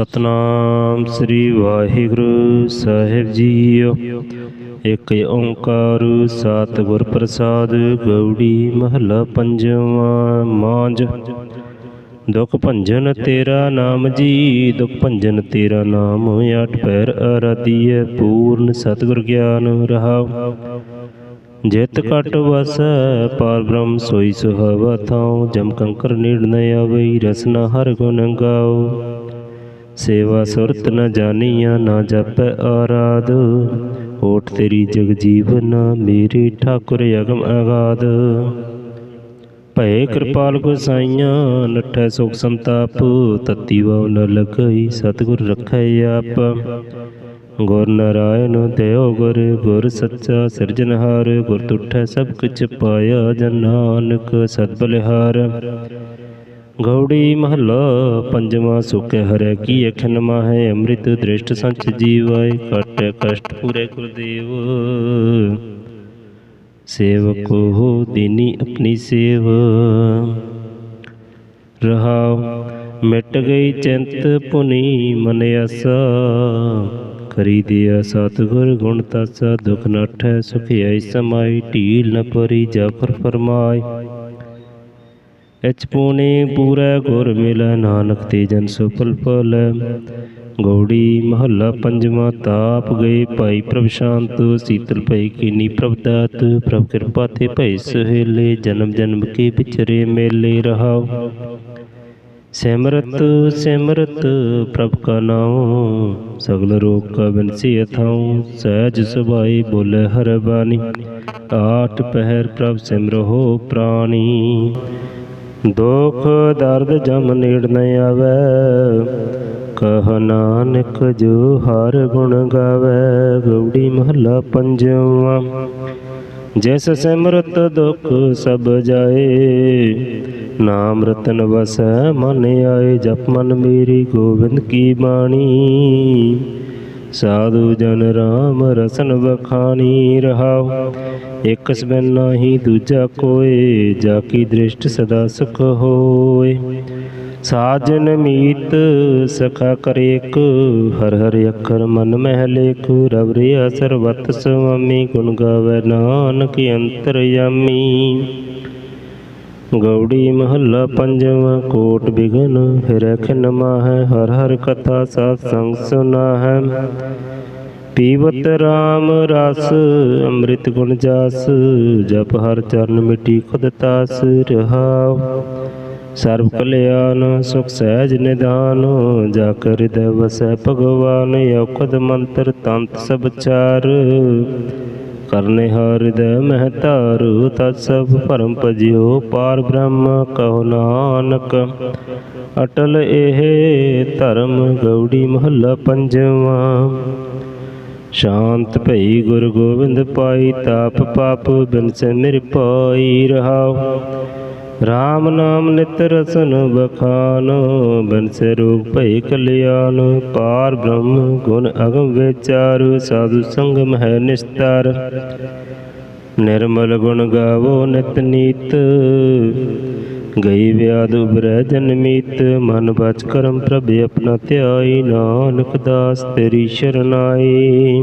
ਸਤਨਾਮ ਸ੍ਰੀ ਵਾਹਿਗੁਰੂ ਸਾਹਿਬ ਜੀਓ। ਇੱਕ ਓੰਕਾਰ ਸਤਿਗੁਰ ਪ੍ਰਸਾਦ ਗੌੜੀ ਮਹੱਲਾ ਪੰਜਵਾਂ ਮਾਂਜ। ਦੁਖ ਭੰਜਨ ਤੇਰਾ ਨਾਮ ਜੀ, ਦੁਖ ਭੰਜਨ ਤੇਰਾ ਨਾਮ ਅਠ ਪੈਰ ਅਰਾਧੀਐ ਪੂਰਨ ਸਤਿਗੁਰ ਗਿਆਨ ਰਹਾਉ। ਜਿਤ ਕਟ ਵਸ, ਪਾਰ ਬ੍ਰਹਮ ਸੋਈ ਸੁਹਾਵਾ ਥਾਉ। ਜਮ ਕੰਕਰ ਨੀੜ ਨ ਆਵਈ ਰਸਨਾ ਹਰ ਗੁਣ ਗਾਓ ਸੇਵਾ ਸੁਰਤ ਨ ਜਾਣੀਆਂ ਨਾ ਜਪੈ ਆਰਾਧ। ਓਟ ਤੇਰੀ ਜਗ ਜੀਵਨ ਮੇਰੇ ਠਾਕੁਰ ਅਗਮ ਅਗਾਧ ਭਏ ਕਿਰਪਾਲ ਗੁਸਾਈਆਂ, ਨਠੈ ਸੁਖ ਸੰਤਾਪ, ਤਤੀ ਵਉ ਨ ਲਗਈ ਸਤਿਗੁਰ ਰਖੈ ਆਪ। ਗੁਰ ਨਾਰਾਇਣ ਦੇਉ ਗੁਰ ਗੁਰ ਸੱਚਾ ਸਿਰਜਨਹਾਰ ਗੁਰ ਤੁਠੈ ਸਭ ਕਿਛ ਪਾਇਆ ਜਨ ਨਾਨਕ ਸਤ ਬਲਿਹਾਰ। ਗੌੜੀ ਮਹੱਲਾ, ਪੰਜਵਾਂ ਸੁਖ ਹਰੈ ਕੀ ਅਖਨ ਮਾਹੈ, ਅੰਮ੍ਰਿਤ ਦ੍ਰਿਸ਼ਟ ਸੰਚ ਜੀਵਾਏ ਕਟੈ ਕਸ਼ਟ ਪੂਰੇ ਗੁਰਦੇਵ। ਸੇਵਕ ਹੋ ਦੀਨੀ ਆਪਣੀ ਸੇਵ। ਰਹਾ ਮਿਟ ਗਈ ਚਿੰਤ ਪੁਨੀ ਮਨ ਆਸਾ। ਕਰੀ ਦਿਆ ਸਤਿਗੁਰ ਗੁਣ ਤਾਸਾ, ਦੁਖ ਨਠੈ ਸੁਖ ਆਈ ਸਮਾਈ, ਢੀਲ ਨ ਪਰੀ ਜਾਫਰ ਫਰਮਾਈ ਇਚ ਪੂਨੇ ਪੂਰਾ ਗੁਰ ਮਿਲੈ ਨਾਨਕ ਤੇ ਜਨ ਪਲ ਫਲ ਗੌੜੀ ਮਹੱਲਾ ਪੰਜਵਾਂ, ਤਾਪ ਗਏ ਭਾਈ ਪ੍ਰਭ ਸ਼ਾਂਤ, ਸੀਤਲ ਪਈ ਕੀਨੀ ਪ੍ਰਭ ਦਾਤ, ਪ੍ਰਭ ਕਿਰਪਾ ਤੇ ਭਈ ਸੁਹੇਲੇ, ਜਨਮ ਜਨਮ ਕੇ ਵਿਚਰੇ ਮੇਲੇ ਰਹਾਉ ਸਿਮਰਤ ਸਿਮਰਤ ਪ੍ਰਭ ਕਾ ਨਾਮ ਸਗਲ ਰੋਗ ਕਾ ਬਿਨਸੀ ਅਥਾਉ ਸਹਿਜ ਸੁਭਾਈ ਬੋਲੇ ਹਰ ਬਾਣੀ। ਆਠ ਪਹਿਰ ਪ੍ਰਭ ਸਿਮਰੋ ਪ੍ਰਾਣੀ। ਦੁਖ ਦਰਦ ਜਮ ਨੇੜ ਨ ਆਵੈ। ਕਹ ਨਾਨਕ ਜੋ ਹਰ ਗੁਣ ਗਾਵੈ, ਗੌੜੀ ਮਹੱਲਾ ਪੰਜਵਾਂ। ਜਿਸ ਸਿਮਰਤ ਦੁਖ ਸਭ ਜਾਏ, ਨਾਮ ਰਤਨ ਵਸੈ ਮਨ ਆਏ, ਜਪ ਮਨ ਮੇਰੀ ਗੋਬਿੰਦ ਕੀ ਬਾਣੀ। ਸਾਧੂ ਜਨ ਰਾਮ ਰਸਨ ਵਖਾਣੀ ਰਹਾਉ, ਇਕ ਸਬਨ ਨਾਹੀ ਦੂਜਾ ਕੋਏ, ਜਾ ਕੀ ਦ੍ਰਿਸ਼ਟ ਸਦਾ ਸੁਖ ਹੋਏ। ਸਾਜਨ ਮੀਤ ਸਖਾ ਕਰੇਕ ਹਰ ਹਰ ਅੱਖਰ ਮਨ ਮਹਿ ਲੇਖ ਰਬ ਰਿਆ ਸਰਬਤ ਸੁਆਮੀ, ਗੁਣ ਗਾਵੇ ਨਾਨਕ ਅੰਤਰਯਾਮੀ ਗੌੜੀ ਮਹੱਲਾ ਪੰਜਵਾਂ ਕੋਟ ਬਿਗਨ ਹਿਰੈ ਖਿਨ ਮਾਹੈ, ਹਰ ਹਰ ਕਥਾ ਸਾਧ ਸੰਗ ਸੁਨਾ ਪੀਵਤ RAM ਰਸ, ਅੰਮ੍ਰਿਤ ਗੁਣ ਜਾਸ, ਜਪ ਹਰ ਚਰਨ ਮਿਟੀ ਖੁਦ ਤਾਸ ਰਹਾਉ। ਸਰਬ ਕਲਿਆਣ, ਸੁਖ ਸਹਿਜ ਨਿਦਾਨ ਜਾ ਕਰ ਹਿਰਦੈ ਵਸੈ ਭਗਵਾਨ, ਔਖਦ ਮੰਤਰ ਤੰਤ ਸਭ ਚਾਰ। ਕਰਨੇ ਹਿਰਦੈ ਮਹਿ ਧਾਰੂ, ਤਤ ਸਭ ਭਰਮ ਭਜਿਓ ਪਾਰ ਬ੍ਰਹਮ ਕਹੋ ਨਾਨਕ। ਅਟਲ ਇਹ ਧਰਮ ਗੌੜੀ ਮਹੱਲਾ ਪੰਜਵਾਂ। ਸ਼ਾਂਤ ਭਈ ਗੁਰ ਗੋਬਿੰਦ ਪਾਈ, ਤਾਪ ਪਾਪ ਬਿਨਸੈ ਮਿਰ ਪਾਈ ਰਹਾਉ। RAM ਨਾਮ ਨਿਤ ਰਸਨ ਬਖਾਨ ਬਿਨਸੈ ਰੋਗ ਭਈ ਕਲਿਆਣ। ਪਾਰ ਬ੍ਰਹਮ ਗੁਣ ਅਗਮ ਵਿਚਾਰ, ਸਾਧੂ ਸੰਗਮ ਹੈ ਨਿਸਤਾਰ। ਨਿਰਮਲ ਗੁਣ ਗਾਵੋ ਨਿਤ ਨੀਤ। ਗਈ ਵਿਆਦ ਉਬਰੈ ਜਨਮੀਤ ਮਨ ਬਚ ਕਰਮ ਪ੍ਰਭ ਆਪਣਾ ਧਿਆਈ, ਨਾਨਕ ਦਾਸ ਤੇਰੀ ਸ਼ਰਨਾਈ।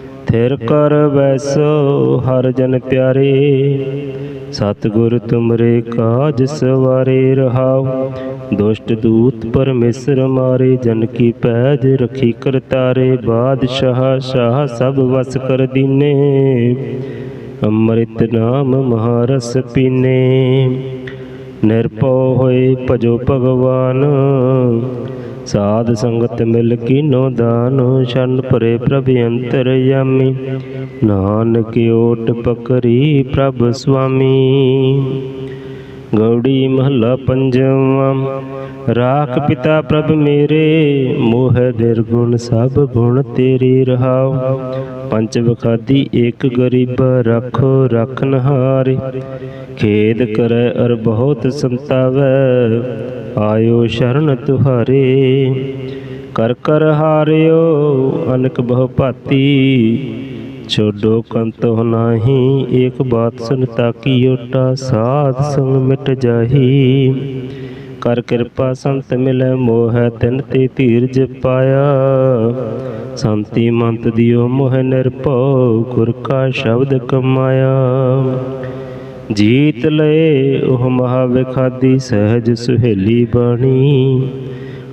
ਥਿਰ ਕਰ ਵੈਸੋ ਹਰ ਜਨ ਪਿਆਰੇ। ਸਤਿਗੁਰ ਤੁਮਰੇ ਕਾਜ ਸਵਾਰੇ ਰਹਾਉ ਦੁਸ਼ਟ ਦੂਤ ਪਰਮੇਸ਼ਰ ਮਾਰੇ, ਜਨ ਕੀ ਪੈਜ ਰਖੀ ਕਰਤਾਰੇ। ਬਾਦਸ਼ਾਹ, ਸ਼ਾਹ ਸਭ ਵਸ ਕਰ ਦੀਨੇ। ਅੰਮ੍ਰਿਤ ਨਾਮ ਮਹਾਰਸ ਪੀਨੇ। ਨਿਰਭਉ ਹੋਏ ਭਜੋ ਭਗਵਾਨ। ਸਾਧ ਸੰਗਤ ਮਿਲ ਕੀਨੋ ਦਾਨ ਸ਼ਨ ਪਰੇ ਪ੍ਰਭ ਅੰਤਰਯਾਮੀ ਨਾਨਕ ਓਟ ਪਕਰੀ ਪ੍ਰਭ ਸੁਆਮੀ। ਗੌੜੀ ਮਹੱਲਾ ਪੰਜਵਾਂ। ਰਾਖ ਪਿਤਾ ਪ੍ਰਭ ਮੇਰੇ, ਮੋਹ ਨਿਰਗੁਣ ਸਭ ਗੁਣ ਤੇਰੇ ਰਹਾਉ। ਪੰਚ ਬਖਾਦੀ ਇੱਕ ਗਰੀਬ ਰੱਖੋ ਰਖਨ ਹਾਰੇ ਖੇਦ ਕਰੈ ਅਰ ਬਹੁਤ ਸੰਤਾਵੈ, ਆਇਓ ਸ਼ਰਨ ਤੁਹਾਰੇ। ਕਰ ਕਰ ਹਾਰਿਓ, ਅਨਕ ਬਹੁ ਭਾਤੀ। ਛੋਡੋ ਕੰਤੋ ਨਾਹੀ ਏਕ ਬਾਤ ਸੁਨ ਤਾਕੀ ਓਟਾ, ਸਾਧ ਸੰਗ ਮਿਟ ਜਾਹੀ। ਕਰ ਕਿਰਪਾ ਸੰਤ ਮਿਲੈ ਮੋਹੈ, ਤਿਨ ਤੇ ਧੀਰਜ ਪਾਇਆ। ਸੰਤੀ ਮੰਤ ਦਿਓ ਮੋਹ ਨਿਰਭਉ, ਗੁਰ ਕਾ ਸ਼ਬਦ ਕਮਾਇਆ। ਜੀਤ ਲਏ ਉਹ ਮਹਾ ਵਿਖਾਦੀ ਸਹਿਜ ਸੁਹੇਲੀ ਬਾਣੀ।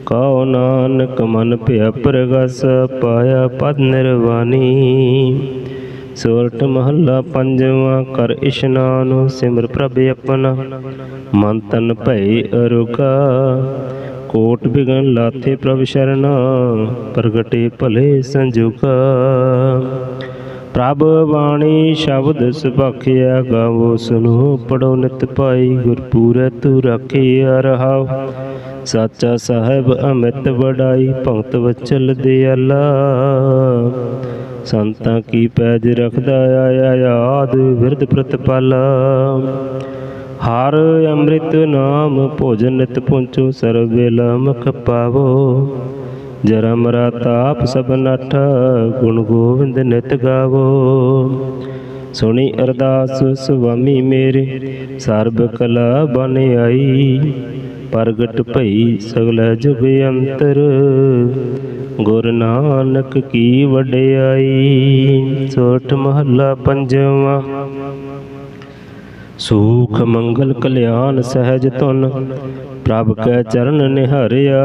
ਕਉ ਨਾਨਕ ਮਨ ਭਿਆ ਪ੍ਰਗਸ, ਪਾਇਆ ਪਦ ਨਿਰਵਾਣੀ। ਸੋਰਠ ਮਹੱਲਾ ਪੰਜਵਾਂ, ਕਰ ਇਸ਼ਨਾਨ ਸਿਮਰ ਪ੍ਰਭ ਆਪਣਾ। ਮਨ ਤਨ ਭਈ ਅਰੁਗਾ, ਕੋਟ ਬਿਗਨ ਲਾਥੇ ਪ੍ਰਭ ਸ਼ਰਨਾ, ਪ੍ਰਗਟੇ ਭਲੇ ਸੰਜੁਗਾ। ਪ੍ਰਭ ਬਾਣੀ ਸ਼ਬਦ ਸੁਭਾਖਿਆ, ਗਾਵੋ ਸੁਨੋ, ਪੜੋ ਨਿਤ ਪਾਈ ਗੁਰਪੂਰੈ ਤੂ ਰਾਖਿਆ ਰਹਾਉ ਸਾਚਾ ਸਾਹਿਬ ਅਮਿਤ ਵਡਾਈ, ਭਗਤ ਵਚਲ ਦਿਆਲਾ। ਸੰਤਾਂ ਕੀ ਪੈਜ ਰਖਦਾ ਆਇਆ ਯਾਦ ਵਿਰਧ ਪ੍ਰਤਪਾਲਾ। ਹਰ ਅੰਮ੍ਰਿਤ ਨਾਮ ਭੋਜਨ ਨਿਤ ਪੁੰਚੋ, ਸਰਬ ਵੇਲਾ ਮੁਖ ਪਾਵੋ। ਜਰਾ ਮਰਾ ਤਾਪ ਸਭ ਨਠ, ਗੁਣ ਗੋਬਿੰਦ ਨਿਤ ਗਾਵੋ। ਸੁਣੀ ਅਰਦਾਸ ਸੁਆਮੀ ਮੇਰੇ, ਸਰਬ ਕਲਾ ਬਨ ਆਈ। ਪ੍ਰਗਟ ਭਈ ਸਗਲ ਜੁਗ ਅੰਤਰ। ਗੁਰ ਨਾਨਕ ਕੀ ਵਡਿਆਈ, ਸੋਠ ਮਹੱਲਾ ਪੰਜਵਾਂ। ਸੂਖ ਮੰਗਲ ਕਲਿਆਣ ਸਹਿਜ ਤੁਨ ਪ੍ਰਭ ਕੈ ਚਰਨ ਨਿਹਾਰਿਆ।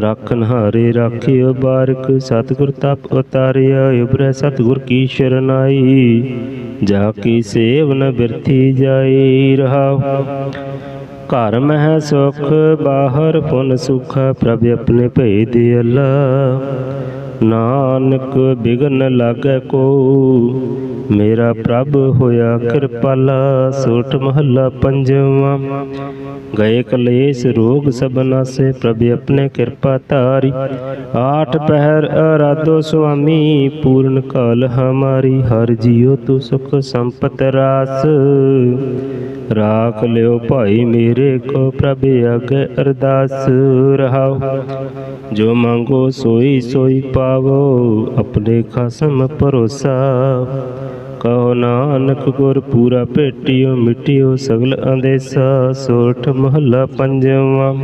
ਰਾਖਨ ਹਾਰੇ ਰਾਖਿਓ ਬਾਰਕ, ਸਤਿਗੁਰ ਤਪ ਉਤਾਰਿਆ ਉਬਰੈ ਸਤਿਗੁਰ ਕੀ ਸ਼ਰਨਾਈ। ਜਾ ਕੀ ਸੇਵ ਨ ਬਿਰਥੀ ਜਾਈ ਰਹਾਉ। ਘਰ ਮਹਿ ਸੁਖ ਬਾਹਰ ਪੁਨ ਸੁਖ ਪ੍ਰਭ ਆਪਣੇ ਭਈ ਦੇ ਅੱਲਾ। ਨਾਨਕ ਬਿਗਨ ਲਾਗੈ ਕੋ। ਮੇਰਾ ਪ੍ਰਭ ਹੋਇਆ ਕਿਰਪਾਲਾ, ਸੋਟ ਮਹੱਲਾ ਪੰਜਵਾਂ। ਗਏ ਕਲੇਸ਼ ਰੋਗ ਸਭ ਨਾਸੇ, ਪ੍ਰਭ ਆਪਣੇ ਕਿਰਪਾ ਧਾਰੀ। ਆਠ ਪਹਿਰ ਅਰਾਧੋ ਸੁਆਮੀ, ਪੂਰਨ ਕਾਲ ਹਮਾਰੀ, ਹਰ ਜੀਉ ਤੂ ਸੁਖ ਸੰਪਤ ਰਾਸ। ਰਾਖ ਲਿਓ ਭਾਈ ਮੇਰੇ ਕੋ, ਪ੍ਰਭ ਅਗੇ ਅਰਦਾਸ ਰਹਾਉ ਜੋ ਮੰਗੋ ਸੋਈ ਸੋਈ ਪਾਵੋ ਆਪਣੇ ਖਸਮ ਭਰੋਸਾ। ਕਹੋ ਨਾਨਕ ਗੁਰ ਪੂਰਾ ਭੇਟਿਓ ਮਿਟਿਓ ਸਗਲ ਅੰਦੇਸਾ। ਸੋਠ ਮਹੱਲਾ ਪੰਜਵਾਂ।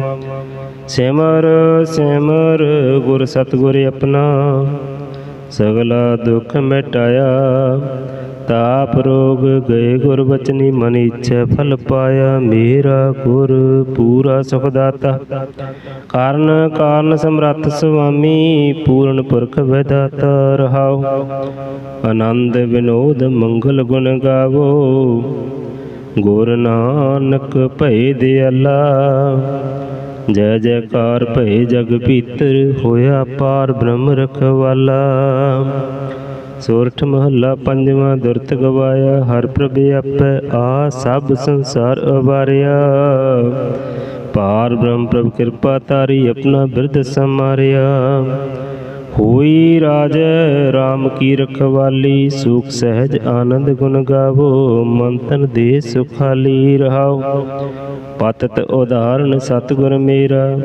ਸਿਮਰ ਸਿਮਰ ਗੁਰ ਸਤਗੁਰ ਆਪਣਾ। ਸਗਲਾ ਦੁੱਖ ਮਿਟਾਇਆ। ਤਾਪ ਰੋਗ ਗਏ ਗੁਰ ਬਚਨੀ ਮਨ ਇੱਛਾ ਫਲ ਪਾਇਆ ਮੇਰਾ ਗੁਰ ਪੂਰਾ ਸੁਖ ਦਾਤਾ। ਕਾਰਨ ਕਾਰਨ ਸਮਰੱਥ ਸੁਆਮੀ ਪੂਰਨ ਪੁਰਖ ਵਿਦਾਤਾ ਰਹਾਉ। ਆਨੰਦ ਵਿਨੋਦ ਮੰਗਲ ਗੁਣ ਗਾਵੋ। ਗੁਰ ਨਾਨਕ ਭਏ ਦਿਆਲਾ। ਜੈ ਜੈਕਾਰ ਭਏ ਜਗ ਭੀਤਰ ਹੋਇਆ ਪਾਰ ਬ੍ਰਹਮ ਰਖਵਾਲਾ। ਸੋਰਠ ਮਹੱਲਾ ਪੰਜਵਾਂ ਦੁਰਤ ਗਵਾਇਆ, ਹਰ ਪ੍ਰਭ ਆਪੈ ਆ, ਸਭ ਸੰਸਾਰ ਅਵਾਰਿਆ। ਪਾਰ ਬ੍ਰਹਮ ਪ੍ਰਭ ਕਿਰਪਾ ਤਾਰੀ ਆਪਣਾ ਬਿਰਧ ਸਮਾਰਿਆ। ਹੋਈ ਰਾਜ RAM ਕੀ ਰਖਵਾਲੀ, ਸੁਖ ਸਹਿਜ ਆਨੰਦ ਗੁਣ ਗਾਵੋ, ਮਨ ਤਨ ਦੇ ਸੁਖਾਲੀ ਰਹਾਓ। ਪਤਤ ਉਦਾਹਰਨ ਸਤਿਗੁਰ ਮੇਰਾ,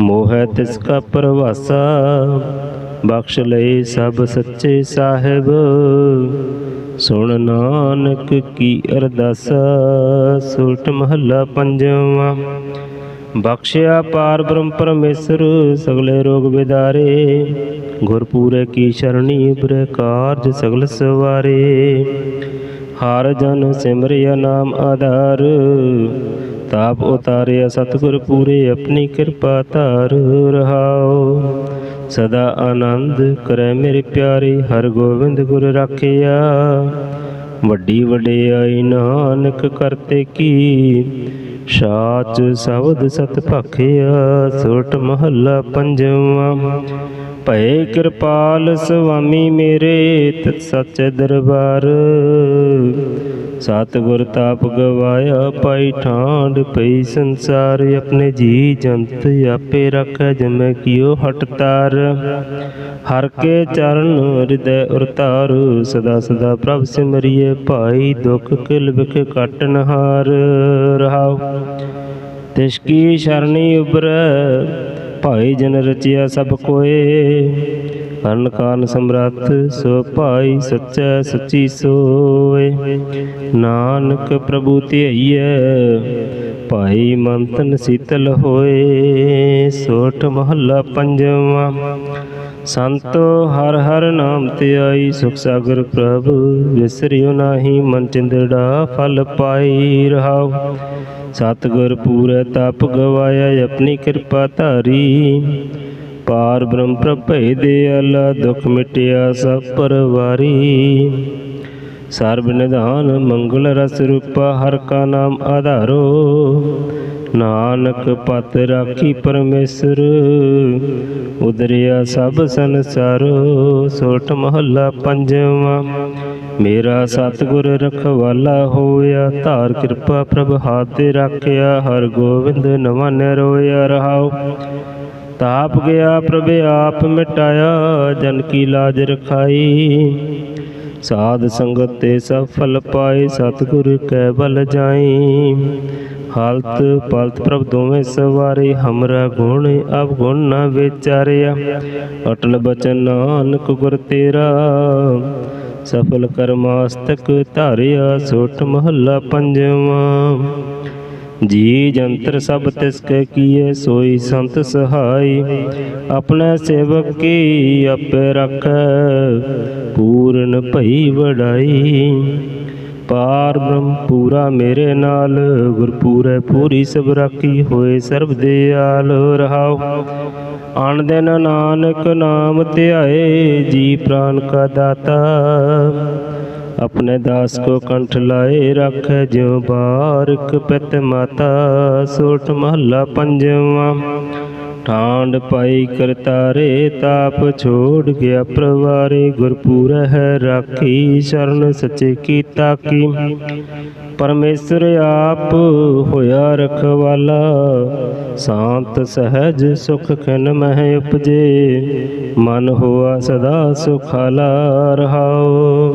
ਮੋਹ ਹੈ ਤਿਸ ਕਾ ਪਰਵਾਸਾ। ਬਖਸ਼ ਲਏ ਸਭ ਸੱਚੇ ਸਾਹਿਬ। ਸੁਣ ਨਾਨਕ ਕੀ ਅਰਦਾਸ ਸੁਲਟ ਮਹੱਲਾ ਪੰਜਵਾਂ। ਬਖਸ਼ਿਆ ਪਾਰ ਬ੍ਰਹਮ ਪਰਮੇਸ਼ਰ, ਸਗਲੇ ਰੋਗ ਵਿਦਾਰੇ। ਗੁਰਪੂਰੇ ਕੀ ਸ਼ਰਣੀ ਉਬਰੇ ਕਾਰਜ ਸਗਲ ਸਵਾਰੇ। ਹਰ ਜਨ ਸਿਮਰਿਆ ਨਾਮ ਆਧਾਰ। ਤਾਪ ਉਤਾਰਿਆ ਸਤਿਗੁਰ ਪੂਰੇ, ਆਪਣੀ ਕਿਰਪਾ ਧਾਰ ਰਹਾਓ। ਸਦਾ ਆਨੰਦ ਕਰੈ ਮੇਰੇ ਪਿਆਰੇ, ਹਰ ਗੋਬਿੰਦ ਗੁਰ ਰਾਖਿਆ। ਵੱਡੀ ਵਡਿਆਈ ਨਾਨਕ ਕਰਤੇ ਕੀ। ਸਾਚ ਸ਼ਬਦ ਸਤ ਭਖਿਆ ਸੋਟ ਮਹੱਲਾ ਪੰਜਵਾਂ। ਭਏ ਕਿਰਪਾਲ ਸੁਆਮੀ ਮੇਰੇ ਤਤ ਸੱਚੇ ਦਰਬਾਰ। ਸਤਿਗੁਰ ਤਾਪ ਗਵਾਇਆ ਪਾਈ ਠਾਂਡ ਪਈ ਸੰਸਾਰ, ਆਪਣੇ ਜੀ ਜੰਤ ਆਪੇ ਰੱਖੈ ਜਮੈ ਕਿਉ ਹਟ ਤਾਰ। ਹਰ ਕੇ ਚਰਨ ਹਿਰਦੈ ਉਰਤਾਰ ਸਦਾ ਸਦਾ ਪ੍ਰਭ ਸਿਮਰਿਏ ਭਾਈ ਦੁਖ ਕਿਲ ਵਿਖ ਕਟਨ ਹਾਰ ਰਹਾਉ ਤਿਸ ਕੀ ਸ਼ਰਣੀ ਉਬਰੈ ਭਾਈ ਜਨ ਰਚਿਆ ਸਭ ਕੋਏ। ਕਰਨ ਕਾਨ ਸਮਰੱਥ ਸੋ ਭਾਈ ਸੱਚੈ ਸੱਚੀ ਸੋਏ। ਨਾਨਕ ਪ੍ਰਭੂ ਧਿਆਈਐ ਭਾਈ ਮੰਤਨ ਸੀਤਲ ਹੋਏ। ਸੋਠ ਮਹੱਲਾ ਪੰਜਵਾਂ ਸੰਤੋ ਹਰ ਹਰ ਨਾਮ ਤੇ ਆਈ, ਸੁਖ ਸਾਗਰ ਪ੍ਰਭ, ਵਿਸਰਿਓ ਨਾਹੀ ਮਨ ਚਿੰਦੜਾ, ਫਲ ਪਾਈ ਰਹਾਉ। ਸਤਿਗੁਰ ਪੂਰੇ ਤਪ ਗਵਾਇਆ, ਆਪਣੀ ਕਿਰਪਾ ਧਾਰੀ। ਪਾਰ ਬ੍ਰਹਮ ਪ੍ਰਭੇ ਅਲਾ ਦੁਖ ਮਿਟਿਆ ਸਭ ਪਰਵਾਰੀ। ਸਰਬ ਨਿਧਾਨ ਮੰਗਲ ਰਸ ਰੂਪਾ ਹਰ ਕਾ ਨਾਮ ਆਧਾਰੋ। ਨਾਨਕ ਪਤ ਰਾਖੀ ਪਰਮੇਸ਼ਰ, ਉਦਰਿਆ ਸਭ ਸੰਸਾਰੋ। ਸੋਟ ਮਹੱਲਾ ਪੰਜਵਾਂ, ਮੇਰਾ ਸਤਿਗੁਰ ਰਖਵਾਲਾ ਹੋਇਆ, ਧਾਰ ਕਿਰਪਾ ਪ੍ਰਭ ਹਾਥ ਰੱਖਿਆ, ਹਰ ਗੋਬਿੰਦ ਨਵਾਂ ਨਿਰੋਇਆ ਰਹਾਉ। ਤਾਪ ਗਿਆ ਪ੍ਰਭ, ਆਪ ਮਿਟਾਇਆ, ਜਨ ਕੀ ਲਾਜ ਰਖਾਈ। ਸਾਧ ਸੰਗਤ ਤੇ ਸਫਲ ਪਾਏ, ਸਤਿਗੁਰ ਕੈ ਬਲ ਜਾਈ ਹਾਲਤ ਪਲਤ ਪ੍ਰਭ ਦੋਵੇਂ ਸਵਾਰੇ, ਹਮਰਾ ਗੁਣ, ਅਬ ਗੁਣ ਨਾ ਵਿਚਾਰਿਆ। ਅਟਲ ਬਚਨ ਨਾਨਕ ਗੁਰ ਤੇਰਾ, ਸਫਲ ਕਰਮਾਸਤਕ ਧਾਰਿਆ ਸੋਟ ਮਹੱਲਾ ਪੰਜਵਾਂ। ਜੀ ਜੰਤਰ ਸਭ ਤਿਸ ਕੈ ਕੀਏ ਸੋਈ ਸੰਤ ਸਹਾਈ। ਆਪਣੇ ਸੇਵਕ ਕੀ ਆਪੇ ਰੱਖ, ਪੂਰਨ ਭਈ ਵਡਾਈ। ਪਾਰ ਬ੍ਰਹਮ ਪੂਰਾ ਮੇਰੇ ਨਾਲ, ਗੁਰਪੂਰੈ ਪੂਰੀ ਸਭ ਰਾਖੀ ਹੋਏ ਸਰਬ ਦਿਆਲ ਰਹਾਉ ਆਣ ਦਿਨ ਨਾਨਕ ਨਾਮ ਧਿਆਏ, ਜੀ ਪ੍ਰਾਨ ਕਾ ਦਾਤਾ। ਆਪਣੇ ਦਾਸ ਕੋ ਕੰਠ ਲਾਏ ਰੱਖੈ ਜਿਉ ਬਾਰਕ ਪਿਤ ਮਾਤਾ, ਸੋਟ ਮਹੱਲਾ ਪੰਜਵਾਂ। ਠਾਂਡ ਪਾਈ ਕਰਤਾਰੇ, ਤਾਪ ਛੋੜ ਗਿਆ ਪ੍ਰਵਾਰੇ, ਗੁਰਪੂਰੈ ਹੈ ਰਾਖੀ, ਸ਼ਰਨ ਸੱਚੇ ਕੀ। ਤਾਕੀ ਪਰਮੇਸ਼ਰ ਆਪ ਹੋਇਆ ਰਖਵਾਲਾ, ਸ਼ਾਂਤ ਸਹਿਜ ਸੁਖ ਖਨ ਮਹਿ ਉਪਜੇ। ਮਨ ਹੋਆ ਸਦਾ ਸੁਖਾਲਾ ਰਹਾਉ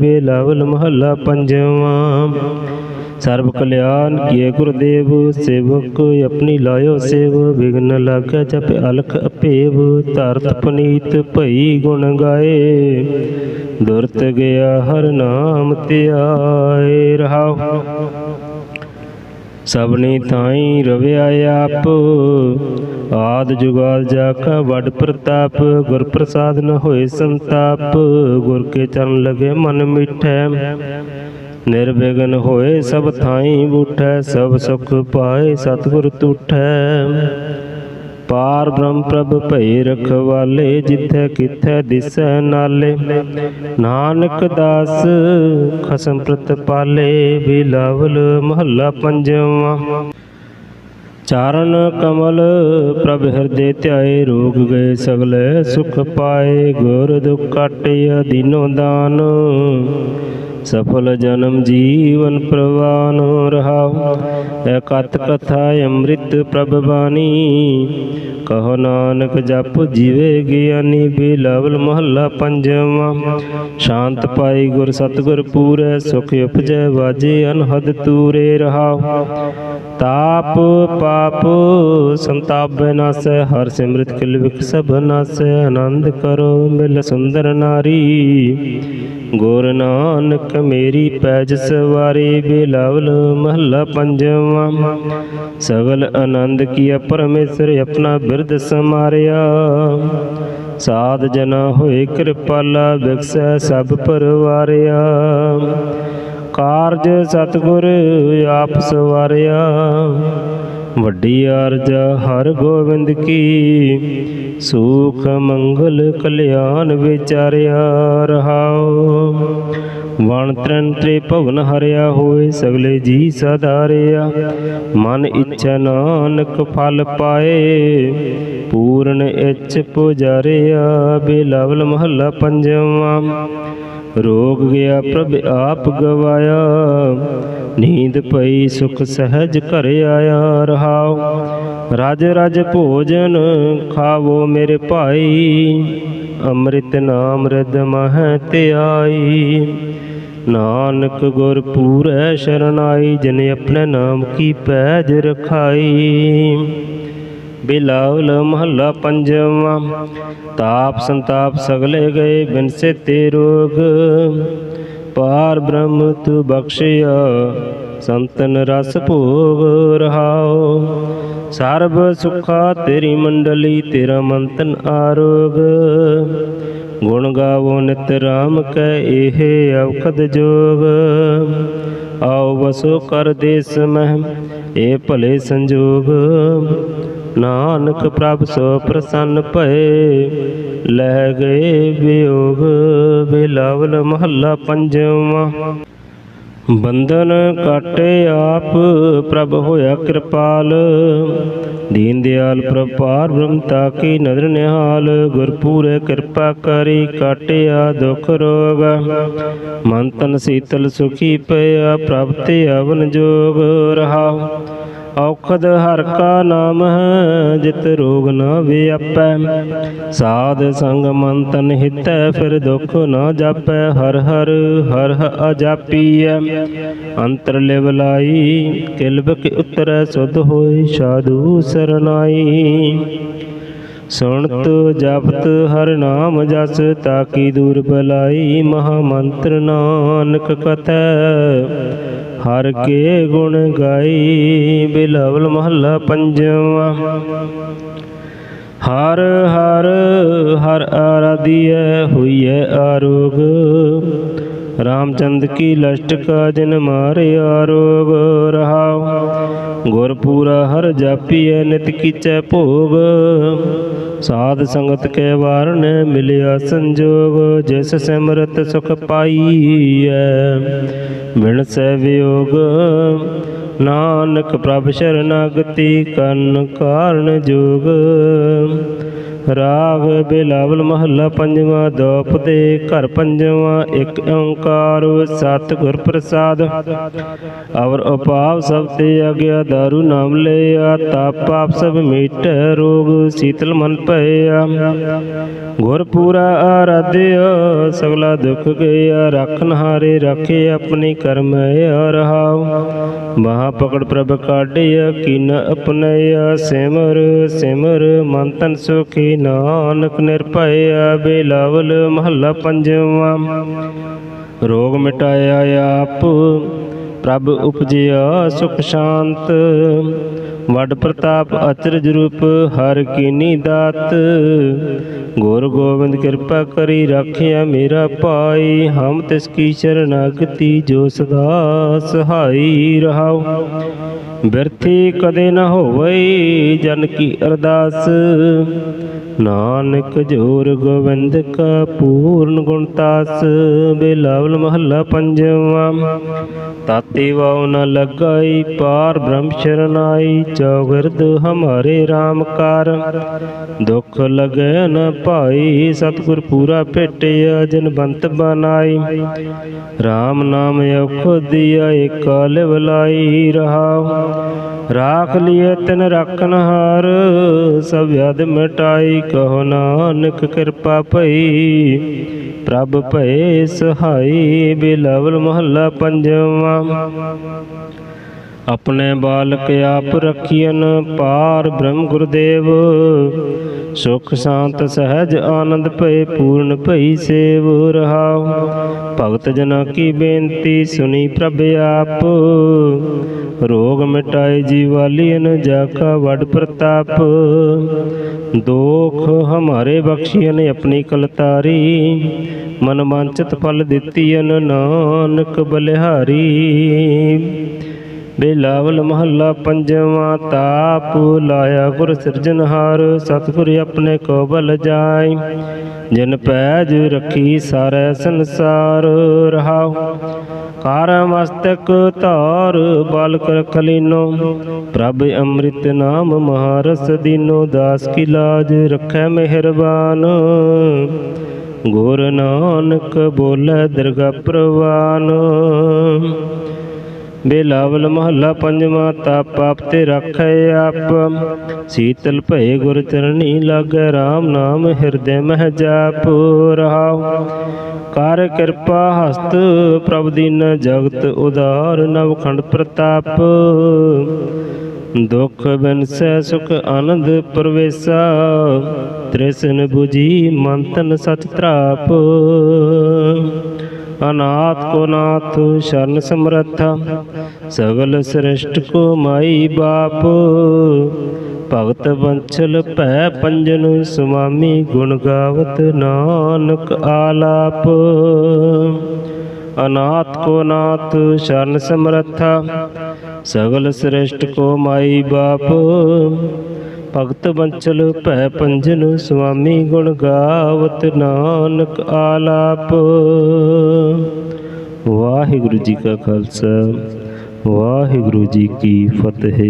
ਬੇਲਾਵਲ ਮਹੱਲਾ ਪੰਜਵਾਂ। ਸਰਬ ਕਲਿਆਣ ਕੀਏ ਗੁਰਦੇਵ, ਸੇਵਕ ਆਪਣੀ ਲਾਇਓ ਸੇਵ। ਵਿਗਨ ਲਾਗੈ ਜਪ ਅਲਖ ਅਪੇਵ ਧਰਤ ਪਨੀਤ ਭਈ ਗੁਣ ਗਾਏ। ਦੁਰਤ ਗਿਆ ਹਰ ਨਾਮ ਧਿਆਏ ਰਹਾਉ। ਸਭਨੀ ਥਾਈ ਰਵਿਆ ਆਪ। ਆਦ ਜੁਗਾਲ ਜਾ ਕਾ ਵੱਡ ਪ੍ਰਤਾਪ, ਗੁਰ ਪ੍ਰਸਾਦ ਨ ਹੋਏ ਸੰਤਾਪ। ਗੁਰ ਕੇ ਚਰਨ ਲਗੇ ਮਨ ਮਿਠੈ। ਨਿਰਵਿਘਨ ਹੋਏ ਸਭ ਥਾਈ ਬੂਠੈ, ਸਭ ਸੁਖ ਪਾਏ ਸਤਿਗੁਰ ਤੂਠੈ। ਪਾਰ ਬ੍ਰਹਮ ਪ੍ਰਭ ਭਈ ਰਖਵਾਲੇ, ਜਿੱਥੈ ਕਿਥੈ ਦਿਸੈ ਨਾਲੇ। ਨਾਨਕ ਦਾਸ ਖਸਮ ਪ੍ਰਤ ਪ੍ਰਤਪਾਲੇ ਬਿਲਾਵਲ ਮਹੱਲਾ ਪੰਜਵਾਂ। ਚਾਰਨ ਕਮਲ ਪ੍ਰਭ ਹਿਰਦੇ ਧਿਆਏ, ਰੋਗ ਗਏ ਸਗਲੇ ਸੁਖ ਪਾਏ। ਗੁਰ ਦੁਖ ਕਾਟਿਆ ਦੀਨੋ ਦਾਨ। ਸਫਲ ਜਨਮ ਜੀਵਨ ਪ੍ਰਵਾਨ ਰਹਾਉ। ਇਕਤ ਕਥਾ ਅੰਮ੍ਰਿਤ ਪ੍ਰਭ ਬਾਣੀ। ਕਹੋ ਨਾਨਕ ਜਪ ਜੀਵੇ ਗਿਆਨੀ ਬਿਲਾਵਲ ਮਹੱਲਾ ਪੰਜਵਾਂ। ਸ਼ਾਂਤ ਪਾਈ ਗੁਰ ਸਤਗੁਰ ਪੂਰੈ, ਸੁਖ ਉਪਜੈ ਵਾਜੇ ਅਨਹਦ ਤੂਰੇ ਰਹਾਉ। ਤਾਪ ਪਾਪ ਸੰਤਾਪ ਨਾਸੈ, ਹਰ ਸਿਮਰਤ ਕਿਲ ਵਿਖ ਸਭ ਨਾਸੈ। ਆਨੰਦ ਕਰੋ ਮਿਲ ਸੁੰਦਰ ਨਾਰੀ। ਗੁਰ ਨਾਨਕ ਮੇਰੀ ਪੈਜ ਸਵਾਰੀ ਬਿਲਾਵਲ ਮਹੱਲਾ ਪੰਜਵਾਂ। ਸਗਲ ਆਨੰਦ ਕੀਆ ਪਰਮੇਸ਼ਰ ਆਪਣਾ ਬਿਰਧ ਸਮਾਰਿਆ। ਸਾਧ ਜਨਾ ਹੋਏ ਕਿਰਪਾਲਾ ਬਿਕਸੈ ਸਭ ਪਰਵਾਰਿਆ। ਕਾਰਜ ਸਤਿਗੁਰ ਆਪ ਸਵਾਰਿਆ। ਵੱਡੀ ਅਰਜ ਹਰ ਗੋਬਿੰਦ ਕੀ। ਸੁਖ ਮੰਗਲ ਕਲਿਆਣ ਵਿਚਾਰਿਆ ਰਹਾਉ। ਵਣ ਤ੍ਰਨ ਤ੍ਰੇ ਭਵਨ ਹਰਿਆ ਹੋਏ ਸਗਲੇ ਜੀ ਸਦਾਰਿਆ ਮਨ ਇੱਛਾ ਨਾਨਕ ਫਲ ਪਾਏ, ਪੂਰਨ ਇੱਛ ਪੁਜਾਰਿਆ ਬਿਲਾਵਲ ਮਹੱਲਾ ਪੰਜਵਾਂ। ਰੋਗ ਗਿਆ ਪ੍ਰਭ ਆਪ ਗਵਾਇਆ। ਨੀਂਦ ਪਈ, ਸੁਖ ਸਹਿਜ ਘਰ ਆਇਆ ਰਹਾਉ। ਰਜ ਰਜ ਭੋਜਨ ਖਾਵੋ ਮੇਰੇ ਭਾਈ। ਅੰਮ੍ਰਿਤ ਨਾਮ ਰਿਦ ਮਹਿ ਧਿਆਈ ਨਾਨਕ ਗੁਰ ਪੂਰੈ ਸ਼ਰਨਾਈ, ਜਿਨ ਆਪਣੇ ਨਾਮ ਕੀ ਪੈਜ ਰਖਾਈ। ਬਿਲਾਵਲ ਮਹੱਲਾ ਪੰਜਵਾਂ। ਤਾਪ ਸੰਤਾਪ ਸਗਲੇ ਗਏ ਬਿਨਸੇ ਤੇ ਰੋਗ। ਪਾਰ ਬ੍ਰਹਮ ਤੂ ਬਖਸ਼ਿਆ, ਸੰਤਨ ਰਸ ਭੋਗ ਰਹਾਓ। ਸਰਬ ਸੁਖਾ ਤੇਰੀ ਮੰਡਲੀ, ਤੇਰਾ ਮੰਤਨ ਆਰੋਗ। ਗੁਣ ਗਾਵੋ ਨਿਤ ਰਾਮ ਕੈ ਇਹ ਅਵਖਦ ਜੋਗ। ਆਓ ਵਸੋ ਕਰ ਦੇਸ ਮਹਿ ਇਹ ਭਲੇ ਸੰਜੋਗ। ਨਾਨਕ ਪ੍ਰਭ ਸੋ ਪ੍ਰਸੰਨ ਭਏ, ਲੈ ਗਏ ਵਿਯੋਗ। ਬਿਲਾਵਲ ਮਹੱਲਾ ਪੰਜਵਾਂ। ਬੰਧਨ ਕਾਟੇ ਆਪ ਪ੍ਰਭ ਹੋਇਆ ਕਿਰਪਾਲ। ਦੀਨ ਦਿਆਲ ਪ੍ਰਭ ਪਾਰ ਬ੍ਰਹਮ ਤਾਕੀ ਨਦਰ ਨਿਹਾਲ। ਗੁਰਪੂਰੇ ਕਿਰਪਾ ਕਰੀ ਕਾਟਿਆ ਦੁਖ ਰੋਗ। ਮਨ ਤਨ ਸੀਤਲ ਸੁਖੀ ਪਿਆ ਪ੍ਰਭ ਤੇ ਅਵਨ ਜੋਗ ਰਹਾ ਔਖਦ ਹਰ ਕਾ ਨਾਮ ਹੈ, ਜਿਤ ਰੋਗ ਨਾ ਵਿਆਪੈ। ਸਾਧ ਸੰਗ ਮਨ ਤਨ ਹਿਤੈ ਫਿਰ ਦੁਖ ਨਾ ਜਾਪੈ। ਹਰ ਹਰ ਹਰ ਹ ਅਜਾਪੀਐ। ਅੰਤਰ ਲਿਵ ਲਾਈ, ਕਿਲਬ ਕੇ ਉਤਰੈ, ਸੁਧ ਹੋਏ ਸਾਧੂ ਸਰਨਾਈ। ਸੁਣਤ ਜਪਤ ਹਰ ਨਾਮ ਜਸ, ਤਾਕੀ ਦੂਰ ਬਲਾਈ ਮਹਾ ਮੰਤਰ ਨਾਨਕ ਕਥੈ। ਹਰ ਕੇ ਗੁਣ ਗਾਈ ਬਿਲਾਵਲ ਮਹੱਲਾ ਪੰਜਵਾਂ। ਹਰ ਹਰ ਹਰ ਆਰਾਧੀਐ ਹੋਈਐ ਆਰੋਗ। ਰਾਮਚੰਦ ਕੀ ਲਸ਼ਟ ਕਾ ਜਿਨ ਮਾਰੇ ਆਰੋਗ ਰਹਾਉ? ਗੁਰ ਪੂਰਾ ਹਰ ਜਾਪੀਐ, ਨਿਤ ਕੀਚੈ ਭੋਗ। ਸਾਧ ਸੰਗਤ ਕੇ ਵਾਰਨ ਮਿਲਿਆ ਸੰਜੋਗ, ਜਿਸ ਸਿਮਰਤ ਸੁਖ ਪਾਈਐ। ਬਿਨ ਸੈ ਵਿਯੋਗ ਨਾਨਕ ਪ੍ਰਭ ਸ਼ਰਨਾਗਤੀ ਕਰਨ ਕਾਰਨ ਜੋਗ। ਰਾਗ ਬਿਲਾਵਲ ਮਹੱਲਾ ਪੰਜਵਾਂ, ਦੋਪ ਦੇ ਘਰ ਪੰਜਵਾਂ, ਇੱਕ ਓੰਕਾਰ ਸਤ ਗੁਰ ਪ੍ਰਸਾਦ। ਅਵਰ ਉਪਾਵ ਸਭ ਤੇ ਅਗਿਆ ਦਾਰੂ ਨਾਮ ਲਿਆ, ਤਾਪ ਪਾਪ ਸਭ ਮਿਟੈ ਰੋਗ, ਸੀਤਲ ਮਨ ਭਇਆ। ਗੁਰ ਪੂਰਾ ਆਰਾਧਿਆ, ਸਗਲਾ ਦੁੱਖ ਗਿਆ ਰਖਨ ਹਾਰੇ ਰੱਖੇ ਆਪਣੀ ਕਰਮ ਰਹਾਉ ਮਹਾ ਪਕੜ ਪ੍ਰਭ ਕਾਢਿਆ, ਕੀਨ ਅਪਨਿਆ ਸਿਮਰ ਸਿਮਰ, ਮਨ ਤਨ ਸੁਖੀ, ਨਾਨਕ ਨਿਰਭਇਆ, ਬੇਲਾਵਲ ਮਹੱਲਾ ਪੰਜਵਾਂ। ਰੋਗ ਮਿਟਾਇਆ ਆਪ ਪ੍ਰਭ ਉਪਜਿਆ ਸੁਖ ਸ਼ਾਂਤ। ਵਡ ਪ੍ਰਤਾਪ ਅਚਰਜ ਰੂਪ ਹਰ ਕੀਨੀ ਦਾਤ। ਗੁਰ ਗੋਬਿੰਦ ਕਿਰਪਾ ਕਰੀ ਰੱਖਿਆ ਮੇਰਾ ਭਾਈ। ਹਮ ਤਿਸ ਕੀ ਸ਼ਰਨਾਗਤੀ ਜੋ ਸਦਾ ਸਹਾਈ ਰਹਾਉ। ਬਿਰਥੀ ਕਦੇ ਨਾ ਹੋਵੇ ਜਨ ਕੀ ਅਰਦਾਸ। ਨਾਨਕ ਜੋਰ ਗੋਬਿੰਦ ਕਾ ਪੂਰਨ ਗੁਣਤਾਸ ਬਿਲਾਵਲ ਮਹੱਲਾ ਪੰਜਵਾਂ। ਤਾਤੇ ਵਾਉ ਨ ਲਗਾਈ, ਪਾਰ ਬ੍ਰਹਮ ਸ਼ਰਨਾਈ ਚੌਗਿਰਦ ਹਮਾਰੇ RAM ਕਾਰ। ਦੁਖ ਲਗੈ ਨ ਭਾਈ, ਸਤਿਗੁਰ ਪੂਰਾ ਭੇਟਿਆ ਜਿਨ ਬੰਤ ਬਨਾਈ। RAM ਨਾਮ ਔਖਦੀਆ ਏਕਾ ਲਿਵ ਲਾਈ ਰਹਾਉ। ਰਾਖ ਲਿਏ ਤਿਨ ਰੱਖਨ ਹਾਰ, ਸਭ ਵਿਆਦ ਮਿਟਾਈ, ਕਹੋ ਨਾਨਕ ਕਿਰਪਾ ਭਈ, ਪ੍ਰਭ ਭਏ ਸਹਾਈ, ਬਿਲਵਲ ਮਹੱਲਾ ਪੰਜਵਾਂ। ਆਪਣੇ ਬਾਲਕ ਆਪ ਰਖੀਨ ਪਾਰ ਬ੍ਰਹਮ ਗੁਰਦੇਵ। ਸੁਖ ਸ਼ਾਂਤ ਸਹਿਜ ਆਨੰਦ ਭਏ ਪੂਰਨ ਭਈ ਸੇਵ ਰਹਾਉ। ਭਗਤ ਜਨਾ ਕੀ ਬੇਨਤੀ ਸੁਣੀ ਪ੍ਰਭ ਆਪ। ਰੋਗ ਮਿਟਾਏ ਜੀਵਾਲੀਨ ਜਾ ਕਾ ਵਡ ਪ੍ਰਤਾਪ। ਦੋਖ ਹਮਾਰੇ ਬਖਸ਼ੀਨ ਆਪਣੀ ਕਲਤਾਰੀ। ਮਨ ਵਾਂਚਿਤ ਫਲ ਦਿੱਤੀਨ ਨਾਨਕ ਬਲਿਹਾਰੀ। ਬੇਲਾਵਲ ਮਹੱਲਾ ਪੰਜਵਾਂ ਤਾਪ ਲਾਇਆ ਗੁਰ ਸਿਰਜਨਹਾਰ ਸਤਿਗੁਰ ਆਪਣੇ ਕੋ ਬਲ ਜਾਈ ਜਿਨ ਪੈਜ ਰੱਖੀ ਸਾਰੇ ਸੰਸਾਰ ਰਹਾਉ। ਕਾਰ ਮਸਤਕ ਧਾਰ, ਬਾਲਕ ਰਖ ਲੀਨੋ। ਪ੍ਰਭ ਅੰਮ੍ਰਿਤ ਨਾਮ ਮਹਾਰਸ ਦੀਨੋ, ਦਾਸ ਕੀ ਲਾਜ ਰੱਖੈ ਮਿਹਰਬਾਨ। ਗੁਰ ਨਾਨਕ ਬੋਲੇ ਦਰਗਾ ਪ੍ਰਵਾਨ। ਬੇਲਾਵਲ ਮਹੱਲਾ ਪੰਜਵਾਂ, ਤਾਪ ਪਾਪ ਤੇ ਰਾਖੈ ਆਪ। ਸੀਤਲ ਭਏ ਗੁਰ ਚਰਣੀ ਲਾਗੈ RAM ਨਾਮ ਹਿਰਦੈ ਮਹਿ ਜਾਪ। ਰਹਾਉ, ਕਰ ਕਿਰਪਾ ਹਸਤ, ਪ੍ਰਭ ਦੀਨ ਜਗਤ ਉਦਾਰ ਨਵਖੰਡ ਪ੍ਰਤਾਪ। ਦੁਖ ਬਿਨਸੈ ਸੁਖ ਆਨੰਦ ਪਰਵੇਸਾ, ਤ੍ਰਿਸ਼ਨ 부ਜੀ ਮੰਤਨ ਤਨ ਸਚ ਤ੍ਰਾਪ। ਅਨਾਥ ਕੋ ਨਾਥ, ਸ਼ਰਨ ਸਮਰੱਥਾ, ਸਗਲ ਸ੍ਰਿਸ਼ਟ ਕੋ ਮਾਈ ਬਾਪ। ਭਗਤ ਬੰਚਲ ਭੈ ਪੰਜਨ, ਸੁਆਮੀ ਗੁਣ ਗਾਵਤ ਨਾਨਕ ਆਲਾਪ। ਅਨਾਥ ਕੋ ਨਾਥ, ਸ਼ਰਨ ਸਮਰੱਥਾ, ਸਗਲ ਸ੍ਰਿਸ਼ਟ ਕੋ ਮਾਈ ਬਾਪ। ਭਗਤ ਬੰਚਲ ਭੈ ਪੰਜਨ ਸੁਆਮੀ ਗੁਣ ਗਾਵਤ ਨਾਨਕ ਆਲਾਪ। ਵਾਹਿਗੁਰੂ ਜੀ ਕਾ ਖਾਲਸਾ, ਵਾਹਿਗੁਰੂ ਜੀ ਕੀ ਫਤਿਹ।